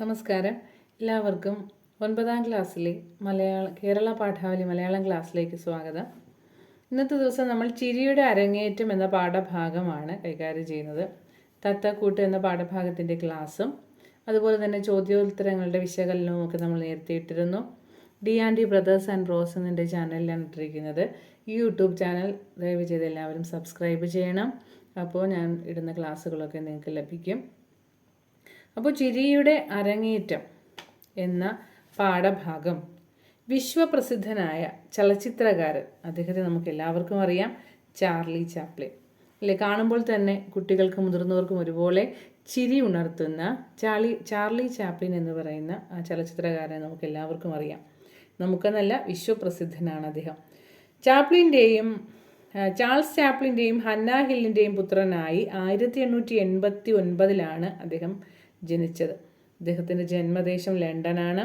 നമസ്കാരം. എല്ലാവർക്കും ഒൻപതാം ക്ലാസ്സിലെ മലയാള കേരള പാഠാവലി മലയാളം ക്ലാസ്സിലേക്ക് സ്വാഗതം. ഇന്നത്തെ ദിവസം നമ്മൾ ചിരിയുടെ അരങ്ങേറ്റം എന്ന പാഠഭാഗമാണ് കൈകാര്യം ചെയ്യുന്നത്. തത്തക്കൂട്ട് എന്ന പാഠഭാഗത്തിന്റെ ക്ലാസ്സും അതുപോലെ തന്നെ ചോദ്യോത്തരങ്ങളുടെ വിശകലനവും ഒക്കെ നമ്മൾ നേരത്തെ ഇട്ടിരുന്നു. D and D brothers and bros എന്നിന്റെ ചാനലിലാണ് ഇട്ടിരിക്കുന്നത്. ഈ യൂട്യൂബ് ചാനൽ ദയവ് ചെയ്ത് എല്ലാവരും സബ്സ്ക്രൈബ് ചെയ്യണം. അപ്പോൾ ഞാൻ ഇടുന്ന ക്ലാസ്സുകളൊക്കെ നിങ്ങൾക്ക് ലഭിക്കും. അപ്പോൾ ചിരിയുടെ അരങ്ങേറ്റം എന്ന പാഠഭാഗം. വിശ്വപ്രസിദ്ധനായ ചലച്ചിത്രകാരൻ. അദ്ദേഹത്തെ നമുക്ക് എല്ലാവർക്കും അറിയാം. Charlie Chaplin. അല്ലേ? കാണുമ്പോൾ തന്നെ കുട്ടികൾക്കും മുതിർന്നവർക്കും ഒരുപോലെ ചിരി ഉണർത്തുന്ന ചാർലി ചാർലി ചാപ്ലിൻ എന്ന് പറയുന്ന ആ ചലച്ചിത്രകാരനെ നമുക്ക് എല്ലാവർക്കും അറിയാം. നമുക്കെന്നല്ല വിശ്വപ്രസിദ്ധനാണ് അദ്ദേഹം. ചാപ്ലിന്റെയും ചാൾസ് ചാപ്ലിന്റെയും ഹന്ന ഹില്ലിന്റെയും പുത്രനായി ആയിരത്തി എണ്ണൂറ്റി എൺപത്തി ഒൻപതിലാണ് അദ്ദേഹം ജനിച്ചത്. അദ്ദേഹത്തിന്റെ ജന്മദേശം ലണ്ടനാണ്.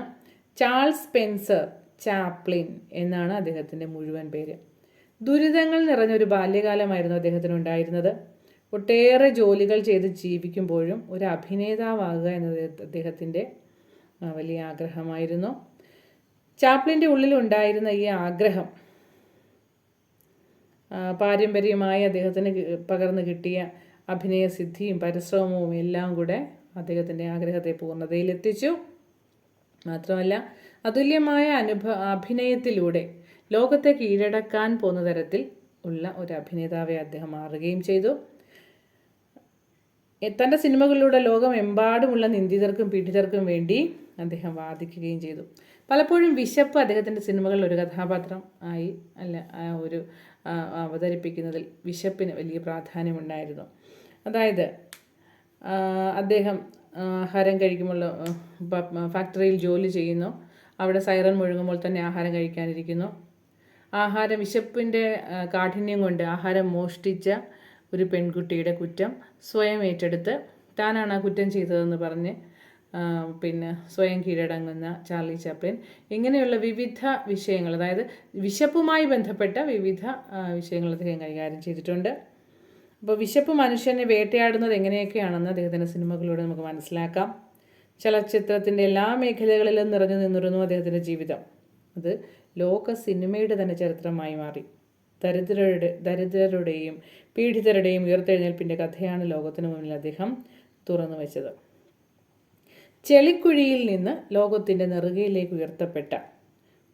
ചാൾസ് സ്പെൻസർ ചാപ്ലിൻ എന്നാണ് അദ്ദേഹത്തിന്റെ മുഴുവൻ പേര്. ദുരിതങ്ങൾ നിറഞ്ഞൊരു ബാല്യകാലമായിരുന്നു അദ്ദേഹത്തിന് ഉണ്ടായിരുന്നത് ഒട്ടേറെ ജോലികൾ ചെയ്ത് ജീവിക്കുമ്പോഴും ഒരു അഭിനേതാവാകുക എന്നത് അദ്ദേഹത്തിന്റെ വലിയ ആഗ്രഹമായിരുന്നു. ചാപ്ലിന്റെ ഉള്ളിലുണ്ടായിരുന്ന ഈ ആഗ്രഹം പാരമ്പര്യമായി അദ്ദേഹത്തിന് പകർന്നു കിട്ടിയ അഭിനയ സിദ്ധിയും പരിശ്രമവും എല്ലാം കൂടെ അദ്ദേഹത്തിന്റെ ആഗ്രഹത്തെ പൂർണതയിലെത്തിച്ചു. മാത്രമല്ല അതുല്യമായ അനുഭ അഭിനയത്തിലൂടെ ലോകത്തെ കീഴടക്കാൻ പോകുന്ന തരത്തിൽ ഉള്ള ഒരു അഭിനേതാവെ അദ്ദേഹം മാറുകയും ചെയ്തു. തന്റെ സിനിമകളിലൂടെ ലോകമെമ്പാടുമുള്ള നിന്ദിതർക്കും പീഡിതർക്കും വേണ്ടി അദ്ദേഹം വാദിക്കുകയും ചെയ്തു. പലപ്പോഴും വിശപ്പ് അദ്ദേഹത്തിന്റെ സിനിമകളിൽ ഒരു കഥാപാത്രം ആയി അല്ല ഒരു അവതരിപ്പിക്കുന്നതിൽ വിശപ്പിന് വലിയ പ്രാധാന്യമുണ്ടായിരുന്നു. അതായത് അദ്ദേഹം ആഹാരം കഴിക്കുമ്പോൾ ഫാക്ടറിയിൽ ജോലി ചെയ്യുന്നു. അവിടെ സൈറൻ മുഴുകുമ്പോൾ തന്നെ ആഹാരം കഴിക്കാനിരിക്കുന്നു. ആഹാരം വിശപ്പിന്റെ കാഠിന്യം കൊണ്ട് ആഹാരം മോഷ്ടിച്ച ഒരു പെൺകുട്ടിയുടെ കുറ്റം സ്വയം ഏറ്റെടുത്ത് താനാണ് ആ കുറ്റം ചെയ്തതെന്ന് പറഞ്ഞ് പിന്നെ സ്വയം കീഴടങ്ങുന്ന ചാർലി ചാപ്ലിൻ. ഇങ്ങനെയുള്ള വിവിധ വിഷയങ്ങൾ അതായത് വിശപ്പുമായി ബന്ധപ്പെട്ട വിവിധ വിഷയങ്ങൾ അദ്ദേഹം കൈകാര്യം ചെയ്തിട്ടുണ്ട്. അപ്പോൾ വിശപ്പ് മനുഷ്യനെ വേട്ടയാടുന്നത് എങ്ങനെയൊക്കെയാണെന്ന് അദ്ദേഹത്തിന്റെ സിനിമകളിലൂടെ നമുക്ക് മനസ്സിലാക്കാം. ചലച്ചിത്രത്തിന്റെ എല്ലാ മേഖലകളിലും നിറഞ്ഞു നിന്നിരുന്നു അദ്ദേഹത്തിന്റെ ജീവിതം. അത് ലോക സിനിമയുടെ തന്നെ ചരിത്രമായി മാറി. ദരിദ്രരുടെ ദരിദ്രരുടെയും പീഡിതരുടെയും ഉയർത്തെഴുന്നേൽപ്പിന്റെ കഥയാണ് ലോകത്തിന് മുന്നിൽ അദ്ദേഹം തുറന്നു വെച്ചത്. ചെളിക്കുഴിയിൽ നിന്ന് ലോകത്തിന്റെ നെറുകയിലേക്ക് ഉയർത്തപ്പെട്ട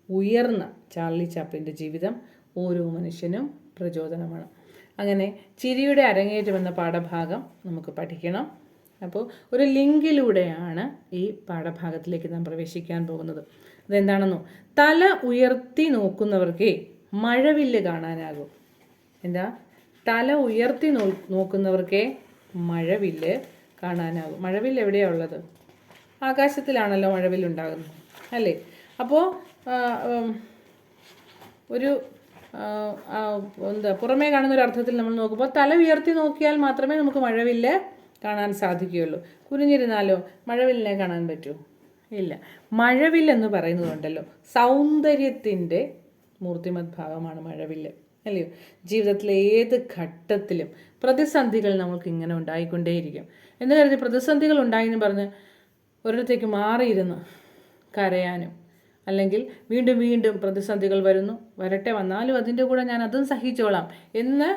ഉയർന്ന ചാർലി ചാപ്ലിന്റെ ജീവിതം ഓരോ മനുഷ്യനും പ്രചോദനമാണ്. അങ്ങനെ ചിരിയുടെ അരങ്ങേറ്റം എന്ന പാഠഭാഗം നമുക്ക് പഠിക്കണം. അപ്പോൾ ഒരു ലിങ്കിലൂടെയാണ് ഈ പാഠഭാഗത്തിലേക്ക് നാം പ്രവേശിക്കാൻ പോകുന്നത്. അതെന്താണെന്നോ തല ഉയർത്തി നോക്കുന്നവർക്കേ മഴവില്ല് കാണാനാകും. എന്താ? തല ഉയർത്തി നോ നോക്കുന്നവർക്കേ മഴവില്ല് കാണാനാകും. മഴവില്ല് എവിടെയാണ് ഉള്ളത്? ആകാശത്തിലാണല്ലോ മഴവില്ലുണ്ടാകുന്നത് അല്ലേ? അപ്പോൾ ഒരു എന്താ പുറമേ കാണുന്ന ഒരു അർത്ഥത്തിൽ നമ്മൾ നോക്കുമ്പോൾ തല ഉയർത്തി നോക്കിയാൽ മാത്രമേ നമുക്ക് മഴവില്ല് കാണാൻ സാധിക്കുകയുള്ളൂ. കുനിഞ്ഞിരുന്നാലോ മഴവില്ലിനെ കാണാൻ പറ്റൂ. ഇല്ല. മഴവില്ലെന്ന് പറയുന്നതുണ്ടല്ലോ. സൗന്ദര്യത്തിന്റെ മൂർത്തിമത് ഭാവമാണ് മഴവില്ല് അല്ലയോ? ജീവിതത്തിലെ ഏത് ഘട്ടത്തിലും പ്രതിസന്ധികൾ നമുക്ക് ഇങ്ങനെ ഉണ്ടായിക്കൊണ്ടേയിരിക്കും. എന്ന് കരുതി പ്രതിസന്ധികൾ ഉണ്ടായി എന്ന് പറഞ്ഞ് ഒരിടത്തേക്ക് മാറിയിരുന്ന് കരയാനും അല്ലെങ്കിൽ വീണ്ടും വീണ്ടും പ്രതിസന്ധികൾ വരുന്നു. വരട്ടെ വന്നാലും അതിന്റെ കൂടെ ഞാൻ അതും സഹിച്ചോളാം എന്ന്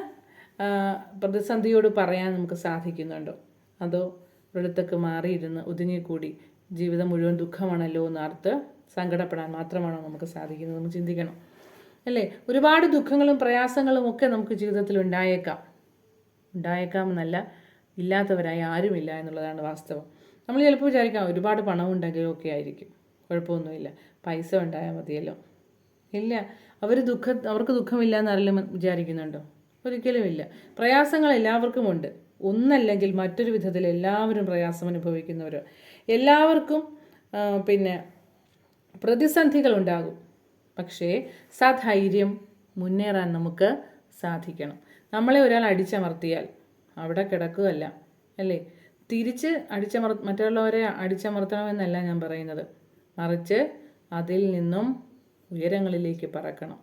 പ്രതിസന്ധിയോട് പറയാൻ നമുക്ക് സാധിക്കുന്നുണ്ടോ. അതോ ഒരിടത്തൊക്കെ മാറിയിരുന്ന് ഒതുങ്ങിക്കൂടി ജീവിതം മുഴുവൻ ദുഃഖമാണല്ലോ എന്ന് ഓർത്ത് സങ്കടപ്പെടാൻ മാത്രമാണോ നമുക്ക് സാധിക്കുന്നത് നമുക്ക് ചിന്തിക്കണം. അല്ലേ? ഒരുപാട് ദുഃഖങ്ങളും പ്രയാസങ്ങളും ഒക്കെ നമുക്ക് ജീവിതത്തിൽ ഉണ്ടായേക്കാം. ഉണ്ടായേക്കാം എന്നല്ല ഇല്ലാത്തവരായി ആരുമില്ല എന്നുള്ളതാണ് വാസ്തവം. നമ്മൾ ചിലപ്പോൾ വിചാരിക്കാം ഒരുപാട് പണം ഉണ്ടെങ്കിലും ഒക്കെ ആയിരിക്കും. കുഴപ്പമൊന്നുമില്ല. പൈസ ഉണ്ടായാൽ മതിയല്ലോ. ഇല്ല. അവർ ദുഃഖ അവർക്ക് ദുഃഖമില്ല എന്ന് ആരെങ്കിലും വിചാരിക്കുന്നുണ്ടോ? ഒരിക്കലും ഇല്ല. പ്രയാസങ്ങൾ എല്ലാവർക്കും ഉണ്ട്. ഒന്നല്ലെങ്കിൽ മറ്റൊരു വിധത്തിൽ എല്ലാവരും പ്രയാസം അനുഭവിക്കുന്നവർ എല്ലാവർക്കും പിന്നെ പ്രതിസന്ധികൾ ഉണ്ടാകും. പക്ഷേ സധൈര്യം മുന്നേറാൻ നമുക്ക് സാധിക്കണം. നമ്മളെ ഒരാൾ അടിച്ചമർത്തിയാൽ അവിടെ കിടക്കുകയല്ല അല്ലേ? തിരിച്ച് അടിച്ചമർ മറ്റുള്ളവരെ അടിച്ചമർത്തണമെന്നല്ല ഞാൻ പറയുന്നത്. മറിച്ച് അതിൽ നിന്നും ഉയരങ്ങളിലേക്ക് പറക്കണം.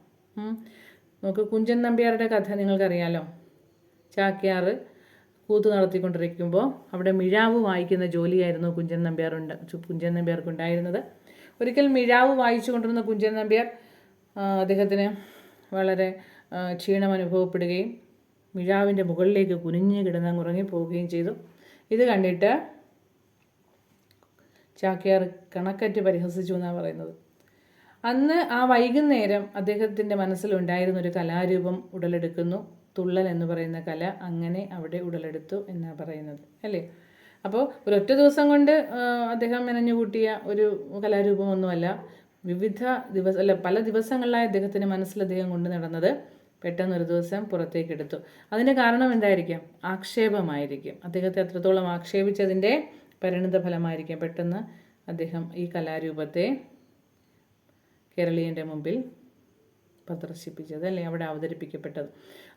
നമുക്ക് കുഞ്ചൻ നമ്പ്യാരുടെ കഥ നിങ്ങൾക്കറിയാലോ? ചാക്യാർ കൂത്ത് നടത്തിക്കൊണ്ടിരിക്കുമ്പോൾ അവിടെ മിഴാവ് വായിക്കുന്ന ജോലിയായിരുന്നു കുഞ്ചൻ നമ്പ്യാറുണ്ട് ഉണ്ട് കുഞ്ചൻ നമ്പ്യാർക്കുണ്ടായിരുന്നത്. ഒരിക്കൽ മിഴാവ് വായിച്ചു കൊണ്ടിരുന്ന കുഞ്ചൻ നമ്പ്യാർ അദ്ദേഹത്തിന് വളരെ ക്ഷീണം അനുഭവപ്പെടുകയും മിഴാവിന്റെ മുകളിലേക്ക് കുനിഞ്ഞ് കിടന്ന് ഉറങ്ങിപ്പോവുകയും ചെയ്തു. ഇത് കണ്ടിട്ട് ചാക്യാർ കണക്കറ്റ് പരിഹസിച്ചു എന്നാണ് പറയുന്നത്. അന്ന് ആ വൈകുന്നേരം അദ്ദേഹത്തിന്റെ മനസ്സിലുണ്ടായിരുന്ന ഒരു കലാരൂപം ഉടലെടുക്കുന്നു. തുള്ളൽ എന്ന് പറയുന്ന കല അങ്ങനെ അവിടെ ഉടലെടുത്തു എന്നാണ് പറയുന്നത് അല്ലേ? അപ്പോൾ ഒരൊറ്റ ദിവസം കൊണ്ട് അദ്ദേഹം മെനഞ്ഞു കൂട്ടിയ ഒരു കലാരൂപമൊന്നുമല്ല. വിവിധ ദിവസ അല്ല പല ദിവസങ്ങളിലായി അദ്ദേഹത്തിന്റെ മനസ്സിൽ അദ്ദേഹം കൊണ്ട് നടന്നത് പെട്ടെന്ന് ഒരു ദിവസം പുറത്തേക്കെടുത്തു. അതിന്റെ കാരണം എന്തായിരിക്കാം? ആക്ഷേപമായിരിക്കും. അദ്ദേഹത്തെ അത്രത്തോളം ആക്ഷേപിച്ചതിന്റെ പരിണിത ഫലമായിരിക്കാം പെട്ടെന്ന് അദ്ദേഹം ഈ കലാരൂപത്തെ കേരളീയന്റെ മുമ്പിൽ പ്രദർശിപ്പിച്ചത് അല്ലെ അവിടെ അവതരിപ്പിക്കപ്പെട്ടത്.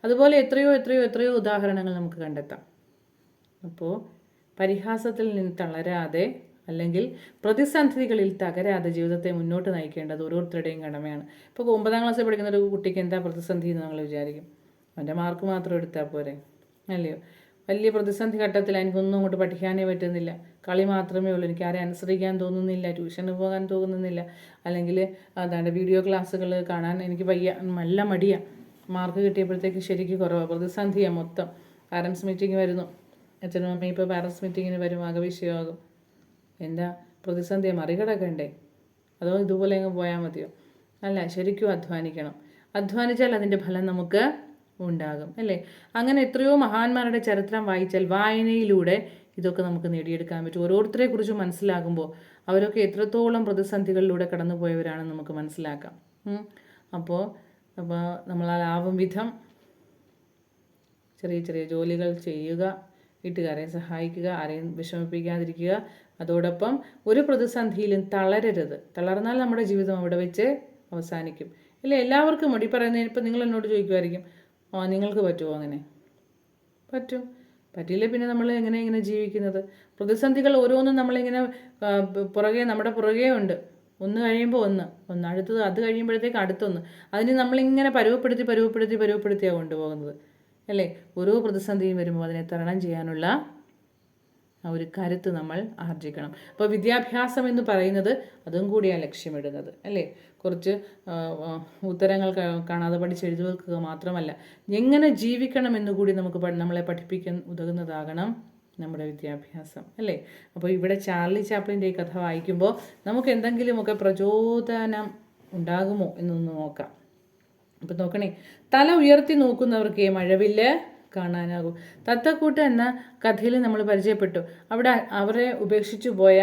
അതുപോലെ എത്രയോ എത്രയോ എത്രയോ ഉദാഹരണങ്ങൾ നമുക്ക് കണ്ടെത്താം. അപ്പോൾ പരിഹാസത്തിൽ നിന്ന് തളരാതെ അല്ലെങ്കിൽ പ്രതിസന്ധികളിൽ തകരാതെ ജീവിതത്തെ മുന്നോട്ട് നയിക്കേണ്ടത് ഓരോരുത്തരുടെയും കടമയാണ്. ഇപ്പോൾ ഒമ്പതാം ക്ലാസ്സിൽ പഠിക്കുന്ന ഒരു കുട്ടിക്ക് എന്താ പ്രതിസന്ധി എന്ന് നമ്മൾ വിചാരിക്കും? അവന്റെ മാർക്ക് മാത്രം എടുത്താൽ പോരെ അല്ലയോ? വലിയ പ്രതിസന്ധി ഘട്ടത്തിൽ എനിക്കൊന്നും അങ്ങോട്ട് പഠിക്കാനേ പറ്റുന്നില്ല. കളി മാത്രമേ ഉള്ളൂ. എനിക്ക് ആരെ അനുസരിക്കാൻ തോന്നുന്നില്ല ട്യൂഷന് പോകാൻ തോന്നുന്നില്ല. അല്ലെങ്കിൽ അതാണ്ട് വീഡിയോ ക്ലാസ്സുകൾ കാണാൻ എനിക്ക് വയ്യ. നല്ല മടിയാണ് മാർക്ക് കിട്ടിയപ്പോഴത്തേക്ക് ശരിക്കും കുറവാണ് പ്രതിസന്ധിയാണ് മൊത്തം. പാരൻസ് മീറ്റിംഗ് വരുന്നു. അച്ഛനും അമ്മയും ഇപ്പോൾ പാരൻസ് മീറ്റിങ്ങിന് വരും. ആകെ വിഷയമാകും. എന്താ? പ്രതിസന്ധിയെ. മറികടക്കണ്ടേ? അതോ ഇതുപോലെ അങ്ങ് പോയാൽ മതിയോ? അല്ല ശരിക്കും അധ്വാനിക്കണം. അധ്വാനിച്ചാൽ അതിന്റെ ഫലം നമുക്ക് ഉണ്ടാകും അല്ലേ? അങ്ങനെ എത്രയോ മഹാന്മാരുടെ ചരിത്രം വായിച്ചാൽ വായനയിലൂടെ ഇതൊക്കെ നമുക്ക് നേടിയെടുക്കാൻ പറ്റും. ഓരോരുത്തരെ കുറിച്ച് മനസ്സിലാകുമ്പോൾ അവരൊക്കെ എത്രത്തോളം പ്രതിസന്ധികളിലൂടെ കടന്നുപോയവരാണെന്ന് നമുക്ക് മനസ്സിലാക്കാം. അപ്പോൾ അപ്പോൾ നമ്മളാലാവും വിധം ചെറിയ ചെറിയ ജോലികൾ ചെയ്യുക വീട്ടുകാരെ സഹായിക്കുക ആരെയും വിഷമിപ്പിക്കാതിരിക്കുക. അതോടൊപ്പം ഒരു പ്രതിസന്ധിയിലും തളരരുത്. തളർന്നാൽ നമ്മുടെ ജീവിതം അവിടെ വെച്ച് അവസാനിക്കും. ഇല്ല എല്ലാവർക്കും മടി പറയുന്നതിന് ഇപ്പം നിങ്ങൾ എന്നോട് ചോദിക്കുമായിരിക്കും നിങ്ങൾക്ക് പറ്റുമോ അങ്ങനെ? പറ്റും. പറ്റിയില്ല പിന്നെ നമ്മൾ എങ്ങനെ ഇങ്ങനെ ജീവിക്കുന്നത്? പ്രതിസന്ധികൾ ഓരോന്നും നമ്മളിങ്ങനെ പുറകെ നമ്മുടെ പുറകെ ഉണ്ട്. ഒന്ന് കഴിയുമ്പോൾ ഒന്ന് ഒന്ന് അടുത്തത് അത് കഴിയുമ്പോഴത്തേക്ക് അടുത്തൊന്ന്. അതിന് നമ്മളിങ്ങനെ പരുവപ്പെടുത്തി പരുവപ്പെടുത്തി പരുവപ്പെടുത്തിയാണ് കൊണ്ടുപോകുന്നത്. അല്ലേ? ഓരോ പ്രതിസന്ധിയും വരുമ്പോൾ അതിനെ തരണം ചെയ്യാനുള്ള ആ ഒരു കരുത്ത് നമ്മൾ ആർജിക്കണം അപ്പോൾ വിദ്യാഭ്യാസം എന്ന് പറയുന്നത് അതും കൂടിയാണ് ലക്ഷ്യമിടുന്നത് അല്ലേ? കുറച്ച് ഉത്തരങ്ങൾ കാണാതെ പഠിച്ച് എഴുതി വെക്കുക മാത്രമല്ല എങ്ങനെ ജീവിക്കണം എന്ന് കൂടി നമുക്ക് നമ്മളെ പഠിപ്പിക്കാൻ ഉതകുന്നതാകണം നമ്മുടെ വിദ്യാഭ്യാസം അല്ലേ? അപ്പോൾ ഇവിടെ ചാർലി ചാപ്ലിന്റെ ഈ കഥ വായിക്കുമ്പോൾ നമുക്ക് എന്തെങ്കിലുമൊക്കെ പ്രചോദനം ഉണ്ടാകുമോ എന്നൊന്ന് നോക്കാം. അപ്പം നോക്കണേ തല ഉയർത്തി നോക്കുന്നവർക്ക് മഴവില്ല് കാണാനാകൂ. തത്തക്കൂട്ട് എന്ന കഥയിൽ നമ്മൾ പരിചയപ്പെട്ടു. അവിടെ അവരെ ഉപേക്ഷിച്ചു പോയ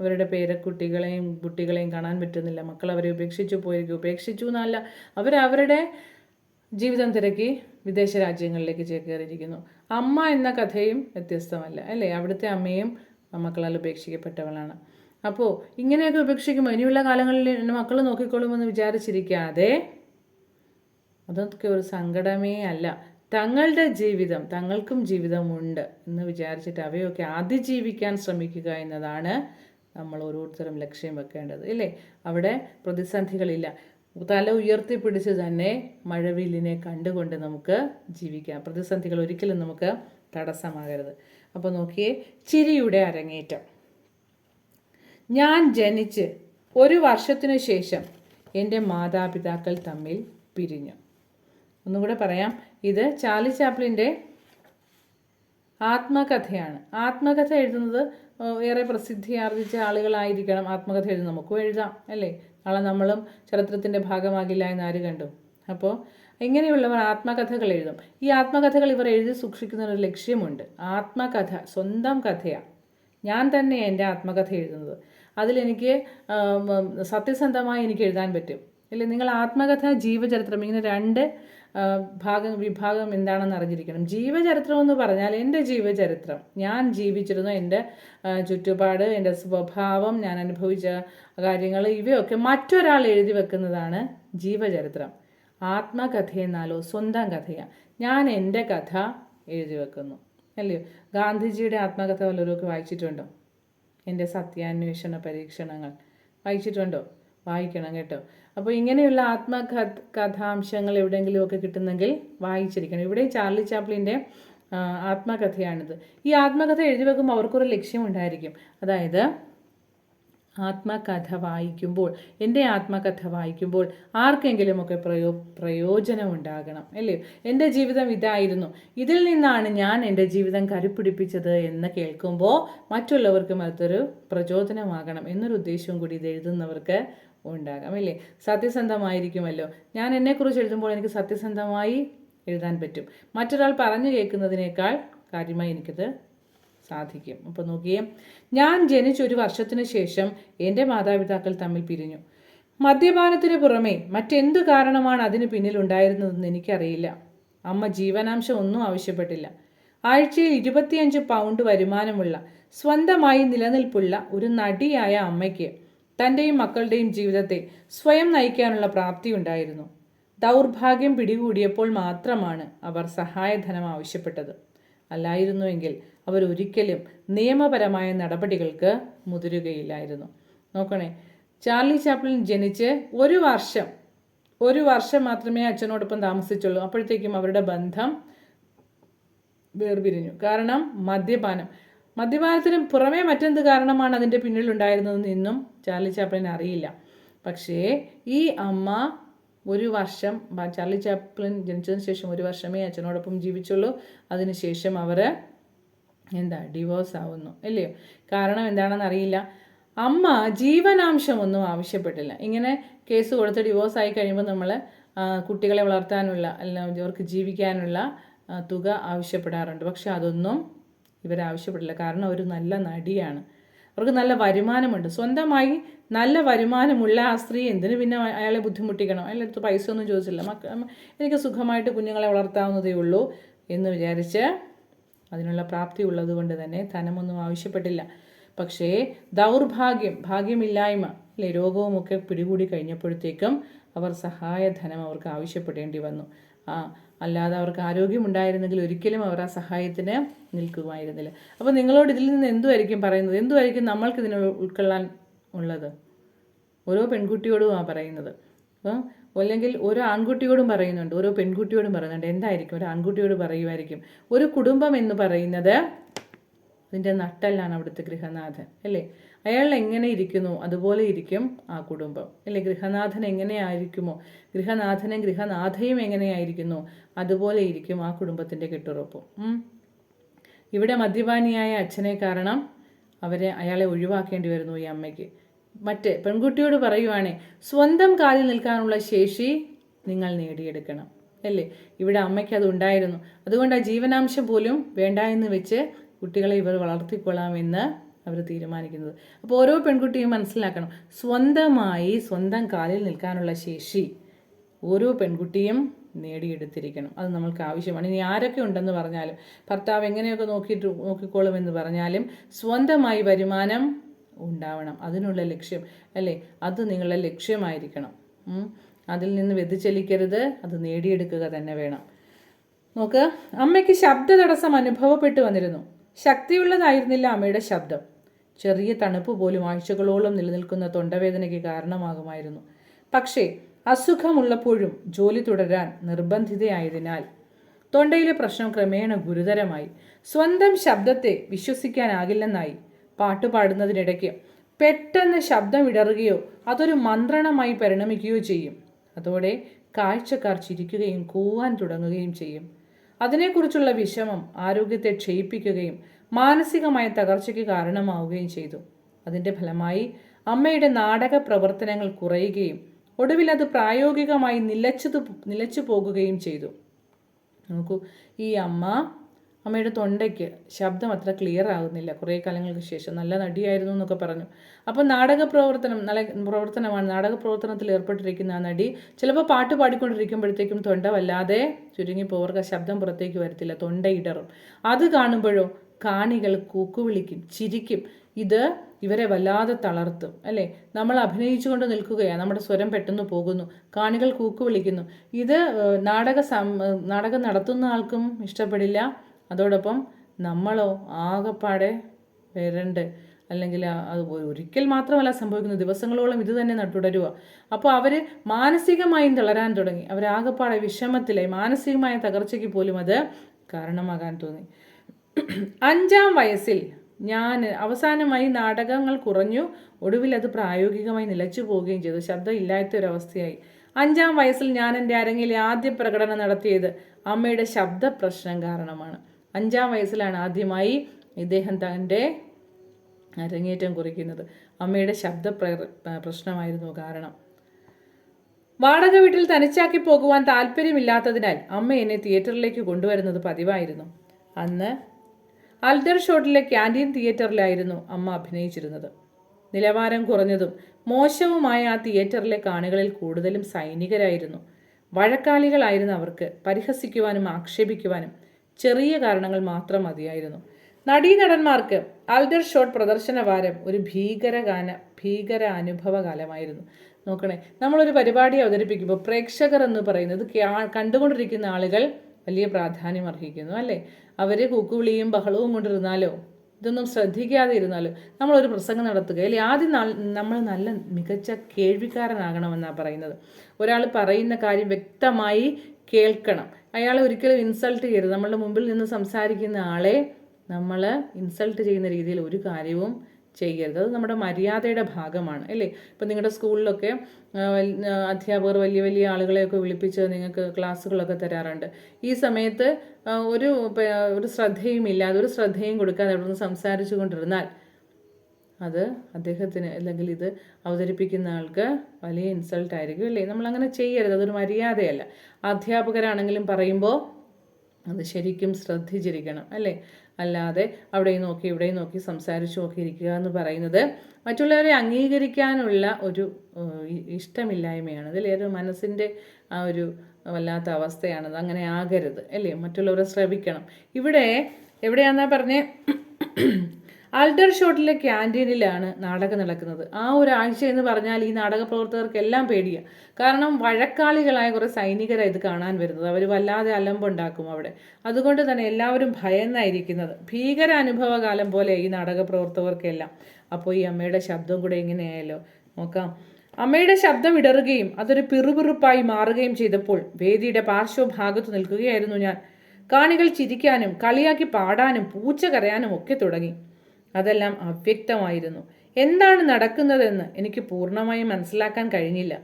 അവരുടെ പേരക്കുട്ടികളെയും കുട്ടികളെയും കാണാൻ പറ്റുന്നില്ല. മക്കൾ അവരെ ഉപേക്ഷിച്ചു പോയിരിക്കും. ഉപേക്ഷിച്ചു എന്നല്ല അവർ അവരുടെ ജീവിതം തിരക്കി വിദേശ രാജ്യങ്ങളിലേക്ക് ചേക്കേറിയിരിക്കുന്നു അമ്മ എന്ന കഥയും വ്യത്യസ്തമല്ല അല്ലേ? അവിടുത്തെ അമ്മയും മക്കളാൽ ഉപേക്ഷിക്കപ്പെട്ടവളാണ്. അപ്പോൾ ഇങ്ങനെയൊക്കെ ഉപേക്ഷിക്കുമ്പോൾ ഇനിയുള്ള കാലങ്ങളിൽ മക്കൾ നോക്കിക്കൊള്ളുമെന്ന് വിചാരിച്ചിരിക്കാതെ അതൊക്കെ ഒരു സങ്കടമേ അല്ല. തങ്ങളുടെ ജീവിതം തങ്ങൾക്കും ജീവിതമുണ്ട് എന്ന് വിചാരിച്ചിട്ട് അവയൊക്കെ അതിജീവിക്കാൻ ശ്രമിക്കുക എന്നതാണ് നമ്മൾ ഓരോരുത്തരും ലക്ഷ്യം വെക്കേണ്ടത് ഇല്ലേ? അവിടെ പ്രതിസന്ധികളില്ല. തല ഉയർത്തിപ്പിടിച്ച് തന്നെ മഴവില്ലിനെ കണ്ടുകൊണ്ട് നമുക്ക് ജീവിക്കാം. പ്രതിസന്ധികൾ ഒരിക്കലും നമുക്ക് തടസ്സമാകരുത്. അപ്പോൾ നോക്കിയേ ചിരിയുടെ അരങ്ങേറ്റം. ഞാൻ ജനിച്ച് ഒരു വർഷത്തിനു ശേഷം എന്റെ മാതാപിതാക്കൾ തമ്മിൽ പിരിഞ്ഞു. ഒന്നുകൂടെ പറയാം. ഇത് ചാർലി ചാപ്ലിന്റെ ആത്മകഥയാണ്. ആത്മകഥ എഴുതുന്നത് ഏറെ പ്രസിദ്ധി ആർജിച്ച ആളുകളായിരിക്കണം ആത്മകഥ എഴുതുന്നത്. നമുക്കും എഴുതാം അല്ലേ? നാളെ നമ്മളും ചരിത്രത്തിന്റെ ഭാഗമാകില്ല എന്ന് കണ്ടു? അപ്പോൾ ഇങ്ങനെയുള്ളവർ ആത്മകഥകൾ എഴുതും. ഈ ആത്മകഥകൾ ഇവർ എഴുതി സൂക്ഷിക്കുന്ന ഒരു ലക്ഷ്യമുണ്ട്. ആത്മകഥ സ്വന്തം കഥയാണ് ഞാൻ തന്നെ എന്റെ ആത്മകഥ എഴുതുന്നത്. അതിലെനിക്ക് സത്യസന്ധമായി എനിക്ക് എഴുതാൻ പറ്റും. ഇല്ലേ നിങ്ങൾ ആത്മകഥ ജീവചരിത്രം ഇങ്ങനെ രണ്ട് ഭാഗം വിഭാഗം എന്താണെന്ന് അറിഞ്ഞിരിക്കണം. ജീവചരിത്രം എന്ന് പറഞ്ഞാൽ എന്റെ ജീവചരിത്രം. ഞാൻ ജീവിച്ചിരുന്ന എന്റെ ചുറ്റുപാട് എന്റെ സ്വഭാവം ഞാൻ അനുഭവിച്ച കാര്യങ്ങൾ ഇവയൊക്കെ മറ്റൊരാൾ എഴുതി വെക്കുന്നതാണ് ജീവചരിത്രം. ആത്മകഥ എന്നാലോ സ്വന്തം കഥയാണ് ഞാൻ എന്റെ കഥ എഴുതി വെക്കുന്നു. അല്ലയോ ഗാന്ധിജിയുടെ ആത്മകഥ വല്ലവരൊക്കെ വായിച്ചിട്ടുണ്ടോ? എന്റെ സത്യാന്വേഷണ പരീക്ഷണങ്ങൾ. വായിച്ചിട്ടുണ്ടോ? വായിക്കണം കേട്ടോ. അപ്പോൾ ഇങ്ങനെയുള്ള ആത്മകഥ കഥാംശങ്ങൾ എവിടെയെങ്കിലുമൊക്കെ കിട്ടുന്നെങ്കിൽ വായിച്ചിരിക്കണം. ഇവിടെ ചാർലി ചാപ്ലിന്റെ ആത്മകഥയാണിത്. ഈ ആത്മകഥ എഴുതി വെക്കുമ്പോൾ അവർക്കൊരു ലക്ഷ്യമുണ്ടായിരിക്കും അതായത് ആത്മകഥ വായിക്കുമ്പോൾ എന്റെ ആത്മകഥ വായിക്കുമ്പോൾ ആർക്കെങ്കിലുമൊക്കെ പ്രയോ പ്രയോജനമുണ്ടാകണം അല്ലേ? എന്റെ ജീവിതം ഇതായിരുന്നു. ഇതിൽ നിന്നാണ് ഞാൻ എന്റെ ജീവിതം കരുപ്പിടിപ്പിച്ചത് എന്ന് കേൾക്കുമ്പോൾ മറ്റുള്ളവർക്കും അതൊരു പ്രചോദനമാകണം എന്നൊരു ഉദ്ദേശവും കൂടി ഇത് എഴുതുന്നവർക്ക് ഉണ്ടാകാം അല്ലേ? സത്യസന്ധമായിരിക്കുമല്ലോ. ഞാൻ എന്നെക്കുറിച്ച് എഴുതുമ്പോൾ എനിക്ക് സത്യസന്ധമായി എഴുതാൻ പറ്റും. മറ്റൊരാൾ പറഞ്ഞു കേൾക്കുന്നതിനേക്കാൾ കാര്യമായി എനിക്കത് സാധിക്കും. അപ്പോൾ നോക്കിയേ ഞാൻ ജനിച്ച ഒരു വർഷത്തിന് ശേഷം എന്റെ മാതാപിതാക്കൾ തമ്മിൽ പിരിഞ്ഞു. മദ്യപാനത്തിന് പുറമെ മറ്റെന്ത് കാരണമാണ് അതിന് പിന്നിൽ ഉണ്ടായിരുന്നതെന്ന് എനിക്കറിയില്ല. അമ്മ ജീവനാംശം ഒന്നും ആവശ്യപ്പെട്ടില്ല. ആഴ്ചയിൽ ഇരുപത്തിയഞ്ച് പൗണ്ട് വരുമാനമുള്ള സ്വന്തമായി നിലനിൽപ്പുള്ള ഒരു നടിയായ അമ്മയ്ക്ക് തന്റെയും മക്കളുടെയും ജീവിതത്തെ സ്വയം നയിക്കാനുള്ള പ്രാപ്തി ഉണ്ടായിരുന്നു ദൗർഭാഗ്യം പിടികൂടിയപ്പോൾ മാത്രമാണ് അവർ സഹായധനം ആവശ്യപ്പെട്ടത്. അല്ലായിരുന്നുവെങ്കിൽ അവർ ഒരിക്കലും നിയമപരമായ നടപടികൾക്ക് മുതിരുകയില്ലായിരുന്നു. നോക്കണേ ചാർലി ചാപ്ലിൻ ജനിച്ച് ഒരു വർഷം ഒരു വർഷം മാത്രമേ അച്ഛനോടൊപ്പം താമസിച്ചുള്ളൂ. അപ്പോഴത്തേക്കും അവരുടെ ബന്ധം വേർപിരിഞ്ഞു. കാരണം മദ്യപാനം. മദ്യപാനത്തിന് പുറമേ മറ്റെന്ത് കാരണമാണ് അതിന്റെ പിന്നിലുണ്ടായിരുന്നതെന്ന് ചാർലി ചാപ്ലിൻ അറിയില്ല. പക്ഷേ ഈ അമ്മ ഒരു വർഷം ചാർലി ചാപ്ലിൻ ജനിച്ചതിന് ശേഷം ഒരു വർഷമേ അച്ഛനോടൊപ്പം ജീവിച്ചുള്ളൂ. അതിനുശേഷം അവർ എന്താ ഡിവോഴ്സ് ആവുന്നു അല്ലയോ കാരണം എന്താണെന്ന് അറിയില്ല. അമ്മ ജീവനാംശമൊന്നും ആവശ്യപ്പെട്ടില്ല. ഇങ്ങനെ കേസ് കൊടുത്ത് ഡിവോഴ്സ് ആയി കഴിയുമ്പോൾ നമ്മൾ കുട്ടികളെ വളർത്താനുള്ള അല്ല അവർക്ക് ജീവിക്കാനുള്ള തുക ആവശ്യപ്പെടാറുണ്ട്. പക്ഷെ അതൊന്നും ഇവർ ആവശ്യപ്പെടില്ല കാരണം ഒരു നല്ല നടിയാണ്. അവർക്ക് നല്ല വരുമാനമുണ്ട്. സ്വന്തമായി നല്ല വരുമാനമുള്ള ആ സ്ത്രീ എന്തിനു പിന്നെ അയാളെ ബുദ്ധിമുട്ടിക്കണം? അയാളുടെ അടുത്ത് പൈസ ഒന്നും ചോദിച്ചില്ല. മക്ക എനിക്ക് സുഖമായിട്ട് കുഞ്ഞുങ്ങളെ വളർത്താവുന്നതേ ഉള്ളൂ എന്ന് വിചാരിച്ച് അതിനുള്ള പ്രാപ്തി ഉള്ളത് കൊണ്ട് തന്നെ ധനമൊന്നും ആവശ്യപ്പെട്ടില്ല. പക്ഷേ ദൗർഭാഗ്യം ഭാഗ്യമില്ലായ്മ അല്ലെ രോഗവുമൊക്കെ പിടികൂടി കഴിഞ്ഞപ്പോഴത്തേക്കും അവർ സഹായധനം അവർക്ക് ആവശ്യപ്പെടേണ്ടി വന്നു. ആ അല്ലാതെ അവർക്ക് ആരോഗ്യമുണ്ടായിരുന്നെങ്കിൽ ഒരിക്കലും അവർ ആ സഹായത്തിന് നിൽക്കുമായിരുന്നില്ല. അപ്പോൾ നിങ്ങളോട് ഇതിൽ നിന്ന് എന്തുമായിരിക്കും പറയുന്നത്? എന്തുമായിരിക്കും നമ്മൾക്ക് ഇതിനെ ഉൾക്കൊള്ളാൻ ഉള്ളത്? ഓരോ പെൺകുട്ടിയോടും ആ പറയുന്നത്. അപ്പം അല്ലെങ്കിൽ ഓരോ ആൺകുട്ടിയോടും പറയുന്നുണ്ട് ഓരോ പെൺകുട്ടിയോടും പറയുന്നുണ്ട്. എന്തായിരിക്കും? ഒരു ആൺകുട്ടിയോട് പറയുമായിരിക്കും. ഒരു കുടുംബം എന്ന് പറയുന്നത് അതിന്റെ നട്ടെല്ലാണ് അവിടുത്തെ ഗൃഹനാഥൻ അല്ലേ? അയാൾ എങ്ങനെ ഇരിക്കുന്നു? അതുപോലെ ഇരിക്കും ആ കുടുംബം. അല്ലെ ഗൃഹനാഥൻ എങ്ങനെയായിരിക്കുമോ? ഗൃഹനാഥനും ഗൃഹനാഥയും എങ്ങനെയായിരിക്കുന്നു? അതുപോലെ ഇരിക്കും ആ കുടുംബത്തിന്റെ കെട്ടുറപ്പും. ഇവിടെ മദ്യപാനിയായ അച്ഛനെ കാരണം അവരെ അയാളെ ഒഴിവാക്കേണ്ടി വരുന്നു ഈ അമ്മയ്ക്ക്. മറ്റ് പെൺകുട്ടിയോട് പറയുവാണേ സ്വന്തം കാലിൽ നിൽക്കാനുള്ള ശേഷി നിങ്ങൾ നേടിയെടുക്കണം. അല്ലേ? ഇവിടെ അമ്മയ്ക്ക് അത് ഉണ്ടായിരുന്നു. അതുകൊണ്ട് ആ ജീവനാംശം പോലും വേണ്ട എന്ന് വെച്ച് കുട്ടികളെ ഇവർ വളർത്തിക്കൊള്ളാമെന്ന് അവർ തീരുമാനിക്കുന്നത്. അപ്പോൾ ഓരോ പെൺകുട്ടിയും മനസ്സിലാക്കണം. സ്വന്തമായി സ്വന്തം കാലിൽ നിൽക്കാനുള്ള ശേഷി ഓരോ പെൺകുട്ടിയും നേടിയെടുത്തിരിക്കണം. അത് നമ്മൾക്ക് ആവശ്യമാണ്. ഇനി ആരൊക്കെ ഉണ്ടെന്ന് പറഞ്ഞാലും ഭർത്താവ് എങ്ങനെയൊക്കെ നോക്കിയിട്ട് നോക്കിക്കോളും എന്ന് പറഞ്ഞാലും സ്വന്തമായി വരുമാനം ഉണ്ടാവണം. അതിനുള്ള ലക്ഷ്യം അല്ലേ? അത് നിങ്ങളുടെ ലക്ഷ്യമായിരിക്കണം. അതിൽ നിന്ന് വ്യതിചലിക്കരുത്. അത് നേടിയെടുക്കുക തന്നെ വേണം. നോക്ക് അമ്മയ്ക്ക് ശബ്ദ തടസ്സം അനുഭവപ്പെട്ടു വന്നിരുന്നു. ശക്തിയുള്ളതായിരുന്നില്ല അമ്മയുടെ ശബ്ദം. ചെറിയ തണുപ്പ് പോലും ആഴ്ചകളോളം നിലനിൽക്കുന്ന തൊണ്ടവേദനയ്ക്ക് കാരണമാകുമായിരുന്നു. പക്ഷേ അസുഖമുള്ളപ്പോഴും ജോലി തുടരാൻ നിർബന്ധിതയായതിനാൽ തൊണ്ടയിലെ പ്രശ്നം ക്രമേണ ഗുരുതരമായി. സ്വന്തം ശബ്ദത്തെ വിശ്വസിക്കാനാകില്ലെന്നായി പാട്ട് പാടുന്നതിനിടയ്ക്ക് പെട്ടെന്ന് ശബ്ദം ഇടറുകയോ അതൊരു മന്ത്രണമായി പരിണമിക്കുകയോ ചെയ്യും. അതോടെ കാഴ്ചക്കാർ ചിരിക്കുകയും കൂവാൻ തുടങ്ങുകയും ചെയ്യും. അതിനെക്കുറിച്ചുള്ള വിഷമം ആരോഗ്യത്തെ ക്ഷയിപ്പിക്കുകയും മാനസികമായ തകർച്ചയ്ക്ക് കാരണമാവുകയും ചെയ്തു. അതിന്റെ ഫലമായി അമ്മയുടെ നാടക പ്രവർത്തനങ്ങൾ കുറയുകയും ഒടുവിൽ അത് പ്രായോഗികമായി നിലച്ചത് നിലച്ചു പോകുകയും ചെയ്തു. നോക്കൂ ഈ അമ്മ അമ്മയുടെ തൊണ്ടയ്ക്ക് ശബ്ദം അത്ര ക്ലിയർ ആകുന്നില്ല കുറേ കാലങ്ങൾക്ക് ശേഷം നല്ല നടിയായിരുന്നു എന്നൊക്കെ പറഞ്ഞു. അപ്പോൾ നാടക പ്രവർത്തനം നല്ല പ്രവർത്തനമാണ്. നാടക പ്രവർത്തനത്തിൽ ഏർപ്പെട്ടിരിക്കുന്ന ആ നടി ചിലപ്പോൾ പാട്ട് പാടിക്കൊണ്ടിരിക്കുമ്പോഴത്തേക്കും തൊണ്ട വല്ലാതെ ചുരുങ്ങി പോവർക്ക് ശബ്ദം പുറത്തേക്ക് വരത്തില്ല. തൊണ്ട ഇടറും. അത് കാണുമ്പോഴോ കാണികൾ കൂക്കുവിളിക്കും ചിരിക്കും. ഇത് ഇവരെ വല്ലാതെ തളർത്തും അല്ലേ? നമ്മൾ അഭിനയിച്ചുകൊണ്ട് നിൽക്കുകയാണ്. നമ്മുടെ സ്വരം പെട്ടെന്ന് പോകുന്നു. കാണികൾ കൂക്കു വിളിക്കുന്നു ഇത് നാടക സം നാടകം നടത്തുന്ന ആൾക്കും ഇഷ്ടപ്പെടില്ല. അതോടൊപ്പം നമ്മളോ ആകെപ്പാടെ വരണ്ട്. അല്ലെങ്കിൽ അത് ഒരിക്കൽ മാത്രമല്ല സംഭവിക്കുന്നത്. ദിവസങ്ങളോളം ഇത് തന്നെ തുടരുക അപ്പോൾ അവർ മാനസികമായും തളരാൻ തുടങ്ങി. അവരാകപ്പാടെ വിഷമത്തിലായി. മാനസികമായ തകർച്ചയ്ക്ക് പോലും അത് കാരണമാകാൻ തോന്നി. അഞ്ചാം വയസ്സിൽ ഞാൻ അവസാനമായി നാടകങ്ങൾ കുറഞ്ഞു. ഒടുവിൽ അത് പ്രായോഗികമായി നിലച്ചു പോവുകയും ചെയ്തു. ശബ്ദം ഇല്ലാത്ത ഒരവസ്ഥയായി അഞ്ചാം വയസ്സിൽ ഞാൻ എന്റെ അരങ്ങിലെ ആദ്യ പ്രകടനം നടത്തിയത് അമ്മയുടെ ശബ്ദ പ്രശ്നം കാരണമാണ്. അഞ്ചാം വയസ്സിലാണ് ആദ്യമായി ഇദ്ദേഹം തന്റെ അരങ്ങേറ്റം കുറിക്കുന്നത്. അമ്മയുടെ ശബ്ദ പ്രശ്നമായിരുന്നു കാരണം. വാടക വീട്ടിൽ തനിച്ചാക്കി പോകുവാൻ താല്പര്യമില്ലാത്തതിനാൽ അമ്മ എന്നെ തിയേറ്ററിലേക്ക് കൊണ്ടുവരുന്നത് പതിവായിരുന്നു. അന്ന് അൽഡർ ഷോട്ടിലെ ക്യാന്റീൻ തിയേറ്ററിലായിരുന്നു അമ്മ അഭിനയിച്ചിരുന്നത്. നിലവാരം കുറഞ്ഞതും മോശവുമായ ആ തിയേറ്ററിലെ കാണികളിൽ കൂടുതലും സൈനികരായിരുന്നു. വഴക്കാളികളായിരുന്നു അവർക്ക് പരിഹസിക്കുവാനും ആക്ഷേപിക്കുവാനും ചെറിയ കാരണങ്ങൾ മാത്രം മതിയായിരുന്നു. നടീനടന്മാർക്ക് അൽഡർ ഷോട്ട് പ്രദർശന വാരം ഒരു ഭീകരഗാന ഭീകര അനുഭവകാലമായിരുന്നു നോക്കണേ നമ്മളൊരു പരിപാടി അവതരിപ്പിക്കുമ്പോൾ പ്രേക്ഷകർ എന്ന് പറയുന്നത് കണ്ടുകൊണ്ടിരിക്കുന്ന ആളുകൾ വലിയ പ്രാധാന്യം അർഹിക്കുന്നു അല്ലേ? അവർ കൂക്കുവിളിയും ബഹളവും കൊണ്ടിരുന്നാലോ? ഇതൊന്നും ശ്രദ്ധിക്കാതെ ഇരുന്നാലോ നമ്മളൊരു പ്രസംഗം നടത്തുക. അല്ലെ? ആദ്യം നമ്മൾ നല്ല മികച്ച കേൾവിക്കാരനാകണമെന്നാണ് പറയുന്നത്. ഒരാൾ പറയുന്ന കാര്യം വ്യക്തമായി കേൾക്കണം. അയാൾ ഒരിക്കലും ഇൻസൾട്ട് ചെയ്യരുത്. നമ്മളുടെ മുമ്പിൽ നിന്ന് സംസാരിക്കുന്ന ആളെ നമ്മൾ ഇൻസൾട്ട് ചെയ്യുന്ന രീതിയിൽ ഒരു കാര്യവും ചെയ്യരുത്. അത് നമ്മുടെ മര്യാദയുടെ ഭാഗമാണ് അല്ലേ? ഇപ്പം നിങ്ങളുടെ സ്കൂളിലൊക്കെ അധ്യാപകർ വലിയ വലിയ ആളുകളെയൊക്കെ വിളിപ്പിച്ച് നിങ്ങൾക്ക് ക്ലാസ്സുകളൊക്കെ തരാറുണ്ട്. ഈ സമയത്ത് ഒരു ഒരു ശ്രദ്ധയും ഇല്ലാതെ ഒരു ശ്രദ്ധയും കൊടുക്കാതെ അവിടെ നിന്ന് സംസാരിച്ചു കൊണ്ടിരുന്നാൽ അത് അദ്ദേഹത്തിന് അല്ലെങ്കിൽ ഇത് അവതരിപ്പിക്കുന്ന ആൾക്ക് വലിയ ഇൻസൾട്ട് ആയിരിക്കും അല്ലേ? നമ്മൾ അങ്ങനെ ചെയ്യരുത്. അതൊരു മര്യാദയല്ല. അധ്യാപകരാണെങ്കിലും പറയുമ്പോൾ അത് ശരിക്കും ശ്രദ്ധിച്ചിരിക്കണം അല്ലേ? അല്ലാതെ അവിടെയും നോക്കി ഇവിടെയും നോക്കി സംസാരിച്ചു നോക്കി ഇരിക്കുക എന്ന് പറയുന്നത് മറ്റുള്ളവരെ അംഗീകരിക്കാനുള്ള ഒരു ഇഷ്ടമില്ലായ്മയാണ്. അതിൽ ഒരു മനസ്സിന്റെ ആ ഒരു വല്ലാത്ത അവസ്ഥയാണത്. അങ്ങനെ ആകരുത് അല്ലേ? മറ്റുള്ളവരെ ശ്രവിക്കണം ഇവിടെ എവിടെയാണെന്നാ പറഞ്ഞേ? ആൾട്ടർ ഷോട്ടിലെ ക്യാന്റീനിലാണ് നാടകം നടക്കുന്നത്. ആ ഒരാഴ്ച എന്ന് പറഞ്ഞാൽ ഈ നാടക പ്രവർത്തകർക്കെല്ലാം പേടിയാണ് കാരണം വഴക്കാളികളായ കുറേ സൈനികരാണ് ഇത് കാണാൻ വരുന്നത്. അവർ വല്ലാതെ അലമ്പുണ്ടാക്കും അവിടെ. അതുകൊണ്ട് തന്നെ എല്ലാവരും ഭയന്നായിരിക്കുന്നത്. ഭീകര അനുഭവകാലം പോലെ ഈ നാടക പ്രവർത്തകർക്കെല്ലാം. അപ്പോൾ ഈ അമ്മയുടെ ശബ്ദം കൂടെ എങ്ങനെയായാലോ നോക്കാം. അമ്മയുടെ ശബ്ദം ഇടറുകയും അതൊരു പിറുപിറുപ്പായി മാറുകയും ചെയ്തപ്പോൾ വേദിയുടെ പാർശ്വഭാഗത്ത് നിൽക്കുകയായിരുന്നു ഞാൻ. കാണികൾ ചിരിക്കാനും കളിയാക്കി പാടാനും പൂച്ച കരയാനും ഒക്കെ തുടങ്ങി. അതെല്ലാം അവ്യക്തമായിരുന്നു. എന്താണ് നടക്കുന്നതെന്ന് എനിക്ക് പൂർണമായും മനസ്സിലാക്കാൻ കഴിഞ്ഞില്ല.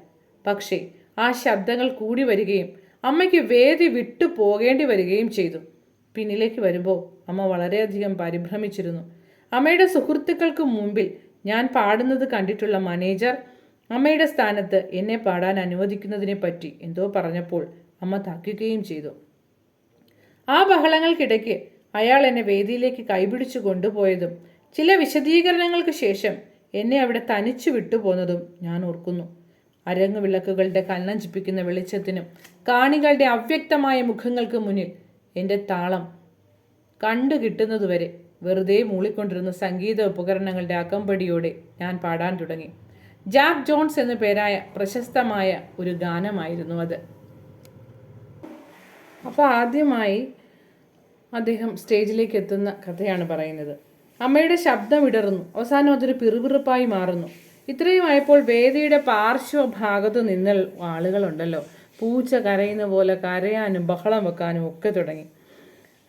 പക്ഷേ ആ ശബ്ദങ്ങൾ കൂടി വരികയും അമ്മയ്ക്ക് വേദി വിട്ടു പോകേണ്ടി വരികയും ചെയ്തു. പിന്നിലേക്ക് വരുമ്പോൾ അമ്മ വളരെയധികം പരിഭ്രമിച്ചിരുന്നു. അമ്മയുടെ സുഹൃത്തുക്കൾക്ക് മുമ്പിൽ ഞാൻ പാടുന്നത് കണ്ടിട്ടുള്ള മാനേജർ അമ്മയുടെ സ്ഥാനത്ത് എന്നെ പാടാൻ അനുവദിക്കുന്നതിനെ പറ്റി എന്തോ പറഞ്ഞപ്പോൾ അമ്മ തക്കുകയും ചെയ്തു. ആ ബഹളങ്ങൾക്കിടയ്ക്ക് അയാൾ എന്നെ വേദിയിലേക്ക് കൈപിടിച്ചു കൊണ്ടുപോയതും ചില വിശദീകരണങ്ങൾക്ക് ശേഷം എന്നെ അവിടെ തനിച്ചു വിട്ടുപോന്നതും ഞാൻ ഓർക്കുന്നു. അരങ്ങ് വിളക്കുകളുടെ കണ്ണഞ്ചിപ്പിക്കുന്ന വെളിച്ചത്തിനും കാണികളുടെ അവ്യക്തമായ മുഖങ്ങൾക്ക് മുന്നിൽ എന്റെ താളം കണ്ടു കിട്ടുന്നതുവരെ വെറുതെ മൂളിക്കൊണ്ടിരുന്ന സംഗീത ഉപകരണങ്ങളുടെ അകമ്പടിയോടെ ഞാൻ പാടാൻ തുടങ്ങി. ജാക്ക് ജോൺസ് എന്ന പേരായ പ്രശസ്തമായ ഒരു ഗാനമായിരുന്നു അത്. അപ്പോൾ ആദ്യമായി അദ്ദേഹം സ്റ്റേജിലേക്ക് എത്തുന്ന കഥയാണ് പറയുന്നത്. അമ്മയുടെ ശബ്ദം ഇടറുന്നു. അവസാനം അതൊരു പിറുപിറുപ്പായി മാറുന്നു. ഇത്രയുമായപ്പോൾ വേദിയുടെ പാർശ്വഭാഗത്ത് നിന്ന ആളുകളുണ്ടല്ലോ. പൂച്ച കരയുന്ന പോലെ കരയാനും ബഹളം വെക്കാനും ഒക്കെ തുടങ്ങി.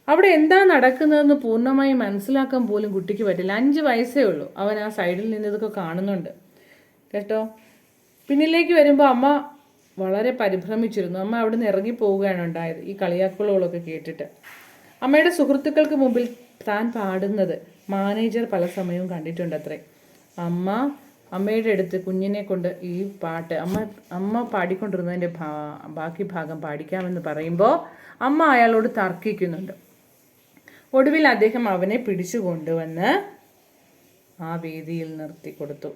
അവിടെ എന്താ നടക്കുന്നതെന്ന് പൂർണമായി മനസ്സിലാക്കാൻ പോലും കുട്ടിക്ക് പറ്റില്ല. അഞ്ച് വയസ്സേ ഉള്ളൂ. അവൻ ആ സൈഡിൽ നിന്ന് ഇതൊക്കെ കാണുന്നുണ്ട്. കേട്ടോ? പിന്നിലേക്ക് വരുമ്പോൾ അമ്മ വളരെ പരിഭ്രമിച്ചിരുന്നു. അമ്മ അവിടെ നിന്ന് ഇറങ്ങി പോവുകയാണ് ഉണ്ടായത് ഈ കളിയാക്കുകളൊക്കെ കേട്ടിട്ട്. അമ്മയുടെ സുഹൃത്തുക്കൾക്ക് മുമ്പിൽ താൻ പാടുന്നത് മാനേജർ പല സമയവും കണ്ടിട്ടുണ്ട് അത്രേ അമ്മ അമ്മയുടെ അടുത്ത് കുഞ്ഞിനെ കൊണ്ട് ഈ പാട്ട് അമ്മ അമ്മ പാടിക്കൊണ്ടിരുന്നതിന്റെ ഭാ ബാക്കി ഭാഗം പാടിക്കാമെന്ന് പറയുമ്പോൾ അമ്മ അയാളോട് തർക്കിക്കുന്നുണ്ട്. ഒടുവിൽ അദ്ദേഹം അവനെ പിടിച്ചു കൊണ്ടുവന്ന് ആ വേദിയിൽ നിർത്തി കൊടുത്തു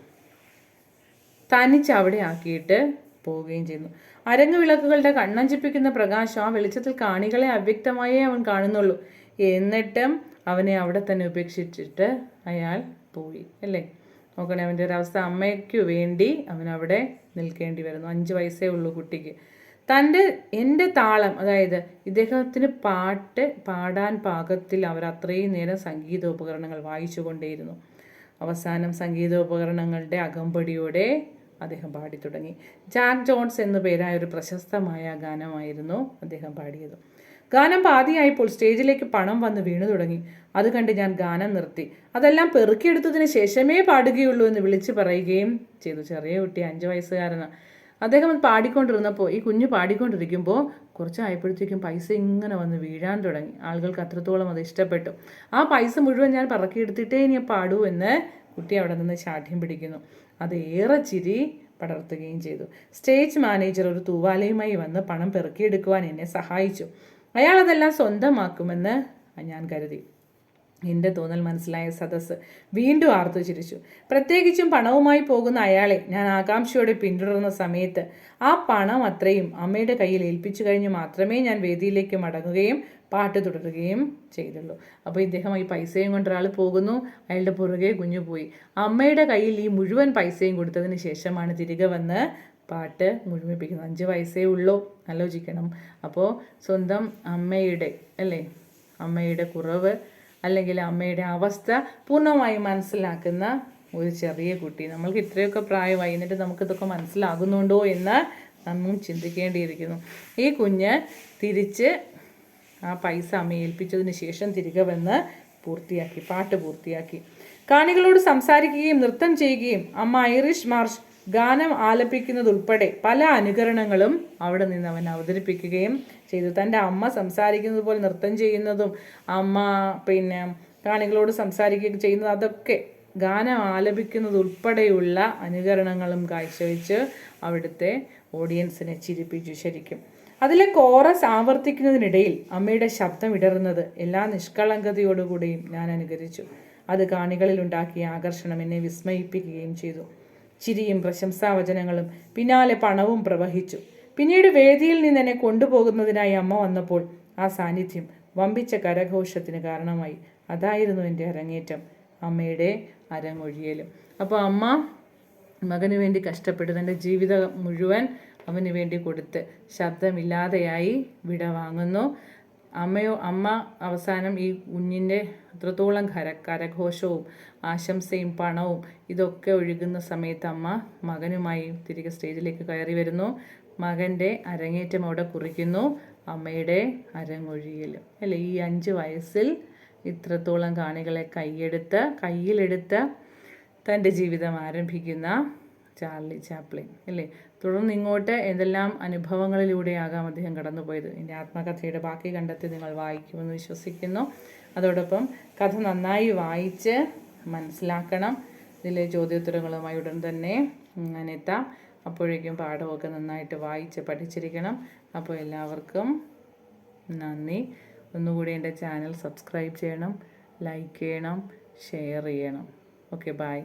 തനിച്ച് അവിടെ ആക്കിയിട്ട് പോവുകയും ചെയ്യുന്നു. അരങ്ങ് വിളക്കുകളുടെ കണ്ണഞ്ചിപ്പിക്കുന്ന പ്രകാശം ആ വെളിച്ചത്തിൽ കാണികളെ അവ്യക്തമായേ അവൻ കാണുന്നുള്ളൂ. എന്നിട്ടും അവനെ അവിടെ തന്നെ ഉപേക്ഷിച്ചിട്ട് അയാൾ പോയി അല്ലേ? നോക്കണേ അവന്റെ ഒരു അവസ്ഥ. അമ്മയ്ക്ക് വേണ്ടി അവൻ അവിടെ നിൽക്കേണ്ടി വരുന്നു. അഞ്ച് വയസ്സേ ഉള്ളൂ കുട്ടിക്ക്. തന്റെ എന്റെ താളം അതായത് ഇദ്ദേഹത്തിന് പാട്ട് പാടാൻ പാകത്തിൽ അവർ അത്രയും നേരം സംഗീതോപകരണങ്ങൾ വായിച്ചു കൊണ്ടേയിരുന്നു അവസാനം സംഗീതോപകരണങ്ങളുടെ അകമ്പടിയോടെ അദ്ദേഹം പാടി തുടങ്ങി. ജാക്ക് ജോൺസ് എന്നു പേരായ ഒരു പ്രശസ്തമായ ഗാനമായിരുന്നു അദ്ദേഹം പാടിയത്. ഗാനം പാതിയായപ്പോൾ സ്റ്റേജിലേക്ക് പണം വന്ന് വീണു തുടങ്ങി. അത് കണ്ട് ഞാൻ ഗാനം നിർത്തി. അതെല്ലാം പെറുക്കിയെടുത്തതിന് ശേഷമേ പാടുകയുള്ളൂ എന്ന് വിളിച്ചു പറയുകയും ചെയ്തു. ചെറിയ കുട്ടി അഞ്ച് വയസ്സുകാരനാണ് അദ്ദേഹം അത് പാടിക്കൊണ്ടിരുന്നപ്പോൾ ഈ കുഞ്ഞ് പാടിക്കൊണ്ടിരിക്കുമ്പോൾ കുറച്ചായപ്പോഴത്തേക്കും പൈസ ഇങ്ങനെ വന്ന് വീഴാൻ തുടങ്ങി. ആളുകൾക്ക് അത്രത്തോളം അത് ഇഷ്ടപ്പെട്ടു. ആ പൈസ മുഴുവൻ ഞാൻ പറക്കിയെടുത്തിട്ടേ ഇനി പാടൂ എന്ന് കുട്ടി അവിടെ നിന്ന് ശാഠ്യം പിടിക്കുന്നു. അത് ഏറെ ചിരി പടർത്തുകയും ചെയ്തു. സ്റ്റേജ് മാനേജർ ഒരു തൂവാലയുമായി വന്ന് പണം പെറുക്കിയെടുക്കുവാൻ എന്നെ സഹായിച്ചു. അയാൾ അതെല്ലാം സ്വന്തമാക്കുമെന്ന് ഞാൻ കരുതി. എന്റെ തോന്നൽ മനസ്സിലായ സദസ് വീണ്ടും ആർത്തു ചിരിച്ചു. പ്രത്യേകിച്ചും പണവുമായി പോകുന്ന അയാളെ ഞാൻ ആകാംക്ഷയോടെ പിന്തുടർന്ന സമയത്ത് ആ പണം അത്രയും അമ്മയുടെ കയ്യിൽ ഏൽപ്പിച്ചു കഴിഞ്ഞ് മാത്രമേ ഞാൻ വേദിയിലേക്ക് മടങ്ങുകയും പാട്ട് തുടരുകയും ചെയ്തുള്ളൂ. അപ്പോൾ ഇദ്ദേഹം ഈ പൈസയും കൊണ്ട് ഒരാൾ പോകുന്നു അയാളുടെ പുറകെ കുഞ്ഞു പോയി അമ്മയുടെ കയ്യിൽ ഈ മുഴുവൻ പൈസയും കൊടുത്തതിന് ശേഷമാണ് തിരികെ വന്ന് പാട്ട് മുഴുമിപ്പിക്കുന്നത് അഞ്ച് വയസ്സേ ഉള്ളൂ. ആലോചിക്കണം. അപ്പോൾ സ്വന്തം അമ്മയുടെ അല്ലേ? അമ്മയുടെ കുറവ് അല്ലെങ്കിൽ അമ്മയുടെ അവസ്ഥ പൂർണമായും മനസ്സിലാക്കുന്ന ഒരു ചെറിയ കുട്ടി. നമ്മൾക്ക് ഇത്രയൊക്കെ പ്രായമായി എന്നിട്ട് നമുക്കിതൊക്കെ മനസ്സിലാകുന്നുണ്ടോ എന്ന് നമ്മൾ ചിന്തിക്കേണ്ടിയിരിക്കുന്നു. ഈ കുഞ്ഞ് തിരിച്ച് ആ പൈസ അമ്മ ഏൽപ്പിച്ചതിന് ശേഷം തിരികെ വന്ന് പൂർത്തിയാക്കി പാട്ട് പൂർത്തിയാക്കി. കാണികളോട് സംസാരിക്കുകയും നൃത്തം ചെയ്യുകയും അമ്മ ഐറിഷ് മാർഷ് ഗാനം ആലപിക്കുന്നതുൾപ്പെടെ പല അനുകരണങ്ങളും അവിടെ നിന്ന് അവൻ അവതരിപ്പിക്കുകയും ചെയ്തു. തന്റെ അമ്മ സംസാരിക്കുന്നത് പോലെ നൃത്തം ചെയ്യുന്നതും അമ്മ പിന്നെ കാണികളോട് സംസാരിക്കുകയും ചെയ്യുന്നത് അതൊക്കെ ഗാനം ആലപിക്കുന്നത് ഉൾപ്പെടെയുള്ള അനുകരണങ്ങളും കാഴ്ചവെച്ച് അവിടുത്തെ ഓഡിയൻസിനെ ചിരിപ്പിച്ചു ശരിക്കും. അതിലെ കോറസ് ആവർത്തിക്കുന്നതിനിടയിൽ അമ്മയുടെ ശബ്ദം ഇടറുന്നത് എല്ലാ നിഷ്കളങ്കതയോടുകൂടിയും ഞാൻ അനുകരിച്ചു. അത് കാണികളിൽ ഉണ്ടാക്കിയ ആകർഷണം എന്നെ വിസ്മയിപ്പിക്കുകയും ചെയ്തു. ചിരിയും പ്രശംസാവചനങ്ങളും പിന്നാലെ പണവും പ്രവഹിച്ചു. പിന്നീട് വേദിയിൽ നിന്ന് എന്നെ കൊണ്ടുപോകുന്നതിനായി അമ്മ വന്നപ്പോൾ ആ സാന്നിധ്യം വമ്പിച്ച കരഘോഷത്തിന് കാരണമായി. അതായിരുന്നു എന്റെ അരങ്ങേറ്റം. അമ്മയുടെ അരങ്ങൊഴിയലും. അപ്പോൾ അമ്മ മകന് വേണ്ടി കഷ്ടപ്പെട്ട് തന്റെ ജീവിതം മുഴുവൻ അവന് വേണ്ടി കൊടുത്ത് ശബ്ദമില്ലാതെയായി വിട വാങ്ങുന്നു അമ്മയോ അമ്മ അവസാനം ഈ കുഞ്ഞിന്റെ അത്രത്തോളം കര കരഘോഷവും ആശംസയും പണവും ഇതൊക്കെ ഒഴുകുന്ന സമയത്ത് അമ്മ മകനുമായി തിരികെ സ്റ്റേജിലേക്ക് കയറി വരുന്നു. മകന്റെ അരങ്ങേറ്റം അവിടെ കുറിക്കുന്നു. അമ്മയുടെ അരങ്ങൊഴിയൽ. അല്ലേ ഈ അഞ്ച് വയസ്സിൽ ഇത്രത്തോളം കാണികളെ കൈയെടുത്ത് കയ്യിലെടുത്ത് തന്റെ ജീവിതം ആരംഭിക്കുന്ന ചാർലി ചാപ്ലിൻ. അല്ലേ തുടർന്ന് ഇങ്ങോട്ട് എന്തെല്ലാം അനുഭവങ്ങളിലൂടെയാകാം അദ്ദേഹം കടന്നുപോയത്? എന്റെ ആത്മകഥയുടെ ബാക്കി കണ്ടെത്തി നിങ്ങൾ വായിക്കുമെന്ന് വിശ്വസിക്കുന്നു. അതോടൊപ്പം കഥ നന്നായി വായിച്ച് മനസ്സിലാക്കണം. ഇതിലെ ചോദ്യോത്തരങ്ങളുമായി ഉടൻ തന്നെ ഞാൻ എത്താം. അപ്പോഴേക്കും പാഠമൊക്കെ നന്നായിട്ട് വായിച്ച് പഠിച്ചിരിക്കണം. അപ്പോൾ എല്ലാവർക്കും നന്ദി. ഒന്നുകൂടി എന്റെ ചാനൽ സബ്സ്ക്രൈബ് ചെയ്യണം ലൈക്ക് ചെയ്യണം ഷെയർ ചെയ്യണം. Okay bye.